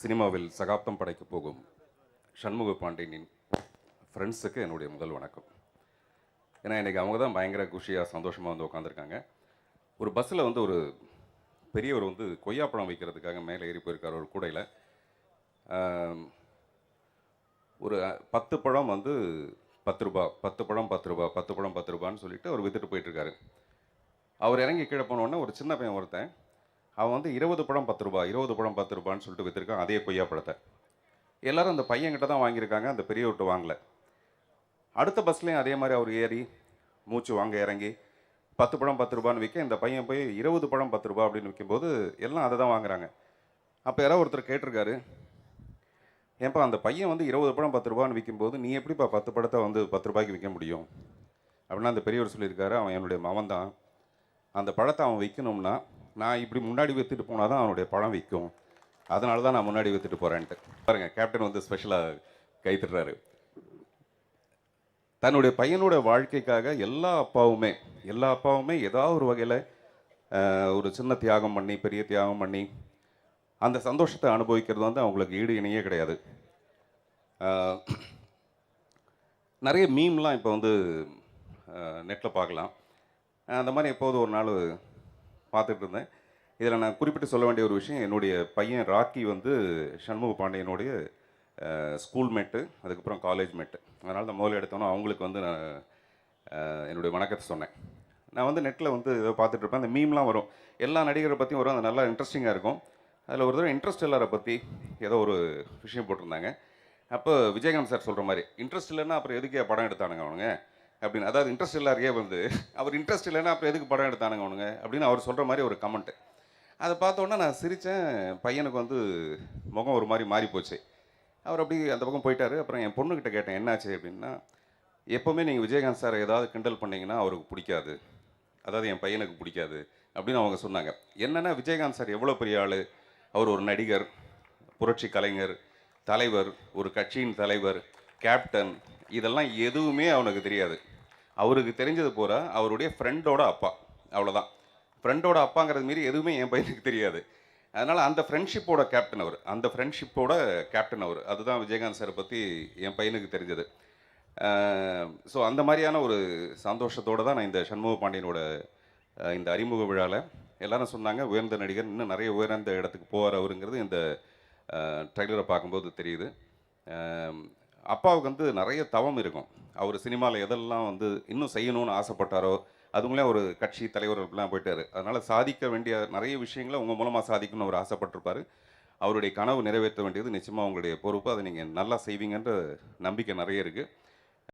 சினிமாவில் சகாப்தம் படைக்கப் போகும் சண்முக பாண்டியனின் ஃப்ரெண்ட்ஸுக்கு என்னுடைய முதல் வணக்கம். ஏன்னா இன்றைக்கி அவங்க தான் பயங்கர குஷியாக சந்தோஷமாக வந்து உட்காந்துருக்காங்க ஒரு பஸ்ஸில் வந்து ஒரு பெரியவர் வந்து கொய்யாப்பழம் வைக்கிறதுக்காக மேலே ஏறி போயிருக்கார் ஒரு கூடையில். ஒரு பத்து பழம் வந்து பத்து ரூபா பத்து பழம் பத்து ரூபா பத்து பழம் பத்து ரூபான்னு சொல்லிட்டு அவர் வித்துட்டு போயிட்டுருக்காரு அவர் இறங்கி கீழே போனோடனே ஒரு சின்ன பையன் ஒருத்தன் அவன் வந்து இருபது பழம் பத்து ரூபா இருபது பழம் பத்து ரூபான்னு சொல்லிட்டு விற்றுருக்கான் அதே கொய்யா பழத்தை எல்லாரும் அந்த பையன்கிட்ட தான் வாங்கியிருக்காங்க. அந்த பெரியவர்கிட்ட வாங்கல. அடுத்த பஸ்லேயும் அதே மாதிரி அவர் ஏறி மூச்சு வாங்க இறங்கி பத்து பழம் பத்து ரூபான்னு விற்க இந்த பையன் போய் இருபது பழம் பத்து ரூபா அப்படின்னு விற்கும்போது எல்லாம் அதை தான் வாங்குறாங்க. அப்போ யாரோ ஒருத்தர் கேட்டிருக்காரு ஏன்பா அந்த பையன் வந்து இருபது பழம் பத்து ரூபான்னு விற்கும்போது நீ எப்படிப்பா பத்து பழத்தை வந்து பத்து ரூபாய்க்கு விற்க முடியும்? அப்படின்னா அந்த பெரியவர் சொல்லியிருக்காரு அவன் என்னுடைய மவன் தான் அந்த பழத்தை அவன் விற்கணும்னா நான் இப்படி முன்னாடி விற்றுட்டு போனால் தான் அவனுடைய பழம் விற்கும். அதனால தான் நான் முன்னாடி விற்றுட்டு போகிறேன்ட்டு பாருங்கள் கேப்டன் வந்து ஸ்பெஷலாக கைத்துடுறாரு. தன்னுடைய பையனோட வாழ்க்கைக்காக எல்லா அப்பாவுமே எல்லா அப்பாவுமே ஏதாவது ஒரு வகையில் ஒரு சின்ன தியாகம் பண்ணி பெரிய தியாகம் பண்ணி அந்த சந்தோஷத்தை அனுபவிக்கிறது வந்து அவங்களுக்கு ஈடு இணையே கிடையாது. நிறைய மீம்லாம் இப்போ வந்து நெட்டில் பார்க்கலாம். அந்த மாதிரி எப்போது ஒரு நாள் பார்த்துட்டு இருந்தேன் இதில் நான் குறிப்பிட்டு சொல்ல வேண்டிய ஒரு விஷயம் என்னுடைய பையன் ராக்கி வந்து சண்முக பாண்டியனுடைய ஸ்கூல் மேட்டு அதுக்கப்புறம் காலேஜ் மேட்டு அதனால் நான் முதல்ல எடுத்தோன்னே அவங்களுக்கு வந்து நான் என்னுடைய வணக்கத்தை சொன்னேன். நான் வந்து நெட்டில் வந்து ஏதோ பார்த்துட்டு இருப்பேன் அந்த மீம்லாம் வரும். எல்லா நடிகரை பற்றியும் வரும். அது நல்லா இன்ட்ரெஸ்டிங்காக இருக்கும். அதில் ஒரு தடவை இன்ட்ரெஸ்ட் இல்லாத பற்றி ஏதோ ஒரு விஷயம் போட்டிருந்தாங்க. அப்போ விஜயகாந்த் சார் சொல்கிற மாதிரி இன்ட்ரெஸ்ட் இல்லைன்னா அப்புறம் எதுக்கே படம் எடுத்தானுங்க அவனுங்க? அப்படின்னு. அதாவது இன்ட்ரெஸ்ட் இல்லாரியே வந்து அவர் இன்ட்ரெஸ்ட் இல்லைன்னா அப்புறம் எதுக்கு படம் எடுத்தானுங்க அவனுங்க? அப்படின்னு அவர் சொல்கிற மாதிரி ஒரு கமெண்ட்டு அதை பார்த்தோன்னே நான் சிரித்தேன் பையனுக்கு வந்து முகம் ஒரு மாதிரி மாறி போச்சு. அவர் அப்படி அந்த பக்கம் போயிட்டாரு. அப்புறம் என் பொண்ணுக்கிட்ட கேட்டேன் என்னாச்சு? அப்படின்னா எப்போவுமே நீங்கள் விஜயகாந்த் சார் ஏதாவது கிண்டல் பண்ணிங்கன்னா அவருக்கு பிடிக்காது. அதாவது என் பையனுக்கு பிடிக்காது. அப்படின்னு அவங்க சொன்னாங்க. என்னென்னா விஜயகாந்த் சார் எவ்வளோ பெரிய ஆள். அவர் ஒரு நடிகர் புரட்சி கலைஞர் தலைவர் ஒரு கட்சியின் தலைவர் கேப்டன் இதெல்லாம் எதுவுமே அவனுக்கு தெரியாது. அவருக்கு தெரிஞ்சது பூரா அவருடைய ஃப்ரெண்டோட அப்பா. அவ்வளோதான் ஃப்ரெண்டோட அப்பாங்கிறது மீறி எதுவுமே என் பையனுக்கு தெரியாது. அதனால் அந்த ஃப்ரெண்ட்ஷிப்போட கேப்டன் அவர். அந்த ஃப்ரெண்ட்ஷிப்போட கேப்டன் அவர். அதுதான் விஜயகாந்த் சாரை பற்றி என் பையனுக்கு தெரிஞ்சது. ஸோ அந்த மாதிரியான ஒரு சந்தோஷத்தோடு தான் நான் இந்த சண்முக பாண்டியனோட இந்த அறிமுக விழாவில் எல்லாரும் சொன்னாங்க உயர்ந்த நடிகர் இன்னும் நிறைய உயர்ந்த இடத்துக்கு போவார் அவருங்கிறது இந்த ட்ரெய்லரை பார்க்கும்போது தெரியுது. அப்பாவுக்கு வந்து நிறைய தவம் இருக்கும். அவர் சினிமாவில் எதெல்லாம் வந்து இன்னும் செய்யணும்னு ஆசைப்பட்டாரோ அதுங்களே ஒரு கட்சி தலைவர்கள்லாம் போயிட்டார். அதனால் சாதிக்க வேண்டிய நிறைய விஷயங்களை உங்கள் மூலமாக சாதிக்கணும்னு அவர் ஆசைப்பட்டிருப்பார். அவருடைய கனவு நிறைவேற்ற வேண்டியது நிச்சயமாக உங்களுடைய பொறுப்பு. அதை நீங்கள் நல்லா செய்வீங்கன்ற நம்பிக்கை நிறைய இருக்குது